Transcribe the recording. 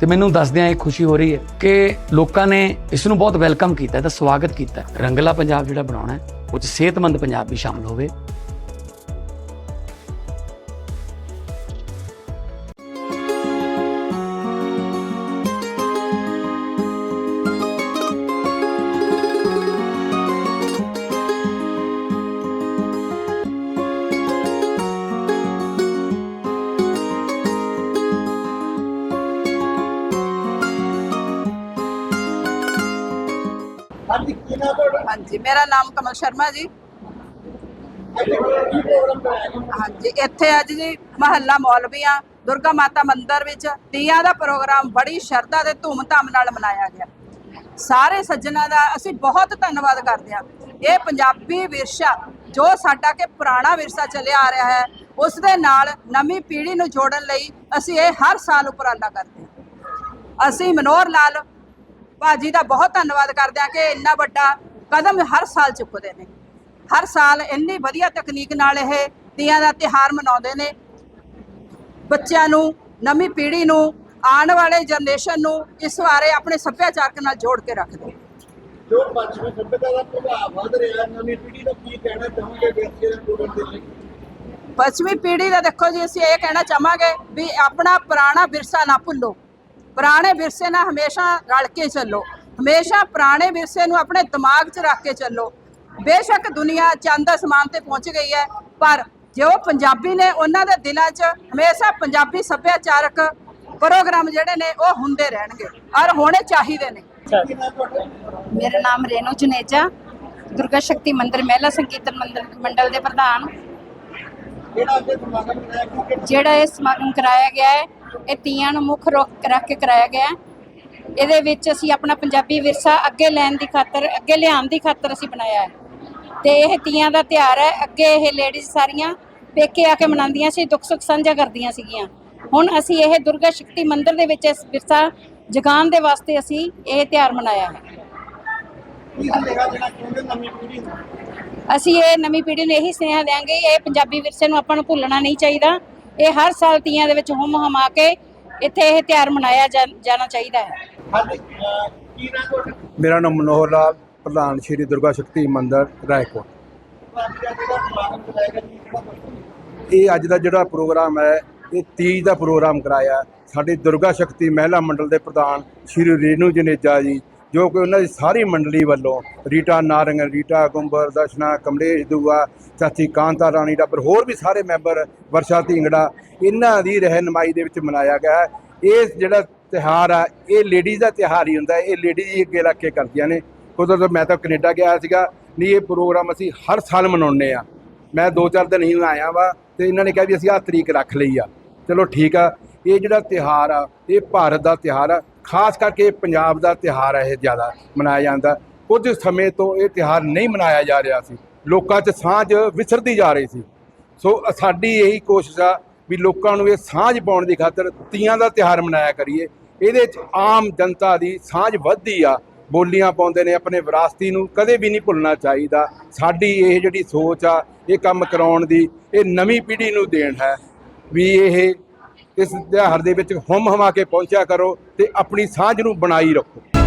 ਤੇ ਮੈਨੂੰ ਦੱਸਦਿਆਂ ਇਹ ਖੁਸ਼ੀ ਹੋ ਰਹੀ ਹੈ ਕਿ ਲੋਕਾਂ ਨੇ ਇਸ ਨੂੰ ਬਹੁਤ ਵੈਲਕਮ ਕੀਤਾ ਤੇ ਸਵਾਗਤ ਕੀਤਾ। ਰੰਗਲਾ ਪੰਜਾਬ ਜਿਹੜਾ ਬਣਾਉਣਾ ਹੈ, ਉਹ 'ਚ ਸਿਹਤਮੰਦ ਪੰਜਾਬ ਵੀ ਸ਼ਾਮਲ ਹੋਵੇ। ਹਾਂਜੀ ਕੀ ਨਾਮ ਤੁਹਾਡਾ ਹਾਂਜੀ, ਮੇਰਾ ਨਾਮ ਕਮਲ ਸ਼ਰਮਾ ਜੀ। ਅੱਜ ਕੀ ਪ੍ਰੋਗਰਾਮ ਕਰਾਇਆ ਗਿਆ? ਹਾਂਜੀ, ਇੱਥੇ ਅੱਜ ਜੀ ਮਹੱਲਾ ਮੌਲਵੀਆਂ ਦੁਰਗਾ ਮਾਤਾ ਮੰਦਿਰ ਵਿੱਚ ਤੀਆਂ ਦਾ ਪ੍ਰੋਗਰਾਮ ਬੜੀ ਸ਼ਰਧਾ ਤੇ ਧੂਮ-ਧਾਮ ਨਾਲ ਮਨਾਇਆ ਗਿਆ। ਸਾਰੇ ਸੱਜਣਾਂ ਦਾ ਅਸੀਂ ਬਹੁਤ ਧੰਨਵਾਦ ਕਰਦੇ ਹਾਂ। ਇਹ ਪੰਜਾਬੀ ਵਿਰਸਾ, ਜੋ ਸਾਡਾ ਕਿ ਪੁਰਾਣਾ ਵਿਰਸਾ ਚੱਲਿਆ ਆ ਰਿਹਾ ਹੈ, ਉਸ ਦੇ ਨਾਲ ਨਵੀਂ ਪੀੜ੍ਹੀ ਨੂੰ ਜੋੜਨ ਲਈ ਅਸੀਂ ਇਹ ਹਰ ਸਾਲ ਉਪਰਾਲਾ ਕਰਦੇ ਹਾਂ। ਅਸੀਂ ਮਨੋਹਰ ਲਾਲ ਭਾਜੀ ਦਾ ਬਹੁਤ ਧੰਨਵਾਦ ਕਰਦੇ ਹਾਂ ਕਿ ਇੰਨਾ ਵੱਡਾ ਕਦਮ ਹਰ ਸਾਲ ਚੁੱਕਦੇ ਨੇ। ਹਰ ਸਾਲ ਇੰਨੀ ਵਧੀਆ ਤਕਨੀਕ ਨਾਲ ਇਹ ਤੀਆਂ ਦਾ ਤਿਹਾਰ ਮਨਾਉਂਦੇ ਨੇ। ਬੱਚਿਆਂ ਨੂੰ ਨਵੀਂ ਪੀੜ੍ਹੀ ਨੂੰ ਆਉਣ ਵਾਲੇ ਜਨਰੇਸ਼ਨ ਨੂੰ ਇਸ ਬਾਰੇ ਆਪਣੇ ਸੱਭਿਆਚਾਰਕ ਨਾਲ ਜੋੜ ਕੇ ਰੱਖਦੇ ਜੋ ਪੱਛਮੀ ਸੱਭਿਅਤਾ ਦਾ ਪ੍ਰਭਾਵ ਵੱਧ ਰਿਹਾ ਨਵੀਂ ਪੀੜ੍ਹੀ ਨੂੰ ਕੀ ਕਹਿਣਾ ਚਾਹੋਗੇ ਵਿਅਕਤੀ ਦੇ ਪ੍ਰੋਗਰਾਮ ਦੇ ਲਈ? ਪੱਛਮੀ ਪੀੜ੍ਹੀ ਦਾ ਦੇਖੋ ਜੀ ਅਸੀਂ ਇਹ ਕਹਿਣਾ ਚਾਹਾਂਗੇ ਵੀ ਆਪਣਾ ਪੁਰਾਣਾ ਵਿਰਸਾ ਨਾ ਭੁੱਲੋ। ਪੁਰਾਣੇ ਵਿਰਸੇ ਨਾਲ ਹਮੇਸ਼ਾ ਰਲ ਕੇ ਚੱਲੋ। ਹਮੇਸ਼ਾ ਪੁਰਾਣੇ ਵਿਰਸੇ ਨੂੰ ਆਪਣੇ ਦਿਮਾਗ 'ਚ ਰੱਖ ਕੇ ਚੱਲੋ। ਬੇਸ਼ੱਕ ਦੁਨੀਆ ਚੰਦ ਸਮਾਨ ਤੇ ਪਹੁੰਚ ਗਈ ਹੈ, ਪਰ ਜੇ ਉਹ ਪੰਜਾਬੀ ਨੇ ਉਹਨਾਂ ਦੇ ਦਿਲਾਂ 'ਚ ਹਮੇਸ਼ਾ ਪੰਜਾਬੀ ਸੱਭਿਆਚਾਰਕ ਪ੍ਰੋਗਰਾਮ ਜਿਹੜੇ ਨੇ, ਉਹ ਹੁੰਦੇ ਰਹਿਣਗੇ ਔਰ ਹੋਣੇ ਚਾਹੀਦੇ ਨੇ। ਮੇਰਾ ਨਾਮ ਰੇਨੂ ਜਨੇਜਾ, ਦੁਰਗਾ ਸ਼ਕਤੀ ਮੰਦਿਰ, ਮਹਿਲਾ ਸੰਕੀਰਤਨ ਮੰਡਲ ਦੇ ਪ੍ਰਧਾਨ। ਜਿਹੜਾ ਇਹ ਸਮਾਗਮ ਕਰਾਇਆ ਗਿਆ ਹੈ ਇਹ ਤੀਆਂ ਨੂੰ ਮੁੱਖ ਰੁੱਖ ਰੱਖ ਕੇ ਕਰਾਇਆ ਗਿਆ ਇਹਦੇ ਵਿੱਚ ਅਸੀਂ ਆਪਣਾ ਪੰਜਾਬੀ ਵਿਰਸਾ ਅੱਗੇ ਲੈਣ ਦੀ ਖਾਤਰ, ਅੱਗੇ ਲਿਆਉਣ ਦੀ ਖਾਤਰ ਅਸੀਂ ਬਣਾਇਆ ਹੈ। ਤੇ ਇਹ ਤੀਆਂ ਦਾ ਤਿਉਹਾਰ ਹੈ। ਅੱਗੇ ਇਹ ਲੇਡੀਜ਼ ਸਾਰੀਆਂ ਪੇਕੇ ਆ ਕੇ ਮਨਾਉਂਦੀਆਂ ਸੀ, ਦੁੱਖ ਸੁੱਖ ਸਾਂਝਾ ਕਰਦੀਆਂ ਸੀਗੀਆਂ। ਹੁਣ ਅਸੀਂ ਇਹ ਦੁਰਗਾ ਸ਼ਕਤੀ ਮੰਦਿਰ ਦੇ ਵਿੱਚ ਇਸ ਵਿਰਸਾ ਜਗਾਉਣ ਦੇ ਵਾਸਤੇ ਅਸੀਂ ਇਹ ਤਿਉਹਾਰ ਮਨਾਇਆ ਹੈ। ਅਸੀਂ ਇਹ ਨਵੀਂ ਪੀੜ੍ਹੀ ਨੂੰ ਇਹੀ ਸੁਨੇਹਾ ਦਿਆਂਗੇ, ਇਹ ਪੰਜਾਬੀ ਵਿਰਸੇ ਨੂੰ ਆਪਾਂ ਨੂੰ ਭੁੱਲਣਾ ਨਹੀਂ ਚਾਹੀਦਾ। ਇਹ ਹਰ ਸਾਲ ਤੀਆਂ ਦੇ ਵਿੱਚ ਹੁਮ ਹਮਾ ਕੇ ਇੱਥੇ ਇਹ ਤਿਉਹਾਰ ਮਨਾਇਆ ਜਾਣਾ ਚਾਹੀਦਾ ਹੈ। ਮੇਰਾ ਨਾਮ ਮਨੋਹਰ ਲਾਲ ਪ੍ਰਧਾਨ ਸ਼੍ਰੀ ਦੁਰਗਾ ਸ਼ਕਤੀ ਮੰਦਿਰ ਰਾਏਕੋਟ। ਇਹ ਅੱਜ ਦਾ ਜਿਹੜਾ ਪ੍ਰੋਗਰਾਮ ਹੈ ਇਹ ਤੀਜ ਦਾ ਪ੍ਰੋਗਰਾਮ ਕਰਾਇਆ। ਸਾਡੀ ਦੁਰਗਾ ਸ਼ਕਤੀ ਮਹਿਲਾ ਮੰਡਲ ਦੇ ਪ੍ਰਧਾਨ ਸ਼੍ਰੀ ਰੇਨੂ ਜਨੇਜਾ ਜੀ ਜੋ ਕਿ ਉਹਨਾਂ ਦੀ ਸਾਰੀ ਮੰਡਲੀ ਵੱਲੋਂ ਰੀਟਾ ਨਾਰੰਗ, ਰੀਟਾ ਗੁੰਬਰ ਦਸ਼ਨਾ ਕਮਲੇਸ਼ ਦੂਆ, ਚਾਚੀ ਕਾਂਤਾ ਰਾਣੀ ਡੱਬਰ ਹੋਰ ਵੀ ਸਾਰੇ ਮੈਂਬਰ ਵਰਸ਼ਾ ਢਿੰਗੜਾ ਇਹਨਾਂ ਦੀ ਰਹਿਨਮਾਈ ਦੇ ਵਿੱਚ ਮਨਾਇਆ ਗਿਆ ਹੈ। ਇਹ ਜਿਹੜਾ ਤਿਹਾਰ ਆ, ਇਹ ਲੇਡੀਜ਼ ਦਾ ਤਿਹਾਰ ਹੀ ਹੁੰਦਾ ਇਹ ਲੇਡੀਜ਼ ਹੀ ਅੱਗੇ ਲੱਗ ਕੇ ਕਰਦੀਆਂ ਨੇ। ਉਦੋਂ ਤਾਂ ਮੈਂ ਤਾਂ ਕੈਨੇਡਾ ਗਿਆ ਸੀਗਾ। ਨਹੀਂ, ਇਹ ਪ੍ਰੋਗਰਾਮ ਅਸੀਂ ਹਰ ਸਾਲ ਮਨਾਉਂਦੇ ਆ ਮੈਂ ਦੋ ਚਾਰ ਦਿਨ ਹੀ ਆਇਆ ਵਾ ਤੇ ਇਹਨਾਂ ਨੇ ਕਿਹਾ ਵੀ ਅਸੀਂ ਆਹ ਤਰੀਕ ਰੱਖ ਲਈ ਆ। ਚਲੋ ਠੀਕ ਆ। ਇਹ ਜਿਹੜਾ ਤਿਹਾਰ ਆ, ਇਹ ਭਾਰਤ ਦਾ ਤਿਹਾਰ ਆ। ਖਾਸ ਕਰਕੇ ਪੰਜਾਬ ਦਾ ਤਿਹਾਰ ਹੈ ਇਹ ਜ਼ਿਆਦਾ ਮਨਾਇਆ ਜਾਂਦਾ। ਕੁਝ ਸਮੇਂ ਤੋਂ ਇਹ ਤਿਹਾਰ ਨਹੀਂ ਮਨਾਇਆ ਜਾ ਰਿਹਾ ਸੀ। ਲੋਕਾਂ 'ਚ ਸਾਂਝ ਵਿਸਰਦੀ ਜਾ ਰਹੀ ਸੀ। ਸੋ ਸਾਡੀ ਇਹੀ ਕੋਸ਼ਿਸ਼ ਆ ਵੀ ਲੋਕਾਂ ਨੂੰ ਇਹ ਸਾਂਝ ਪਾਉਣ ਦੀ ਖਾਤਰ ਤੀਆਂ ਦਾ ਤਿਹਾਰ ਮਨਾਇਆ ਕਰੀਏ। ਇਹਦੇ 'ਚ ਆਮ ਜਨਤਾ ਦੀ ਸਾਂਝ ਵੱਧਦੀ ਆ। ਬੋਲੀਆਂ ਪਾਉਂਦੇ ਨੇ, ਆਪਣੇ ਵਿਰਾਸਤੀ ਨੂੰ ਕਦੇ ਵੀ ਨਹੀਂ ਭੁੱਲਣਾ ਚਾਹੀਦਾ। ਸਾਡੀ ਇਹ ਜਿਹੜੀ ਸੋਚ ਆ, ਇਹ ਕੰਮ ਕਰਾਉਣ ਦੀ, ਇਹ ਨਵੀਂ ਪੀੜ੍ਹੀ ਨੂੰ ਦੇਣ ਹੈ। ਵੀ ਇਹ ਇਸ ਤਿਉਹਾਰ ਦੇ ਵਿੱਚ ਹੁੰਮ ਹਮਾ ਕੇ ਪਹੁੰਚਿਆ ਕਰੋ ਤੇ ਆਪਣੀ ਸਾਂਝ ਨੂੰ ਬਣਾਈ ਰੱਖੋ।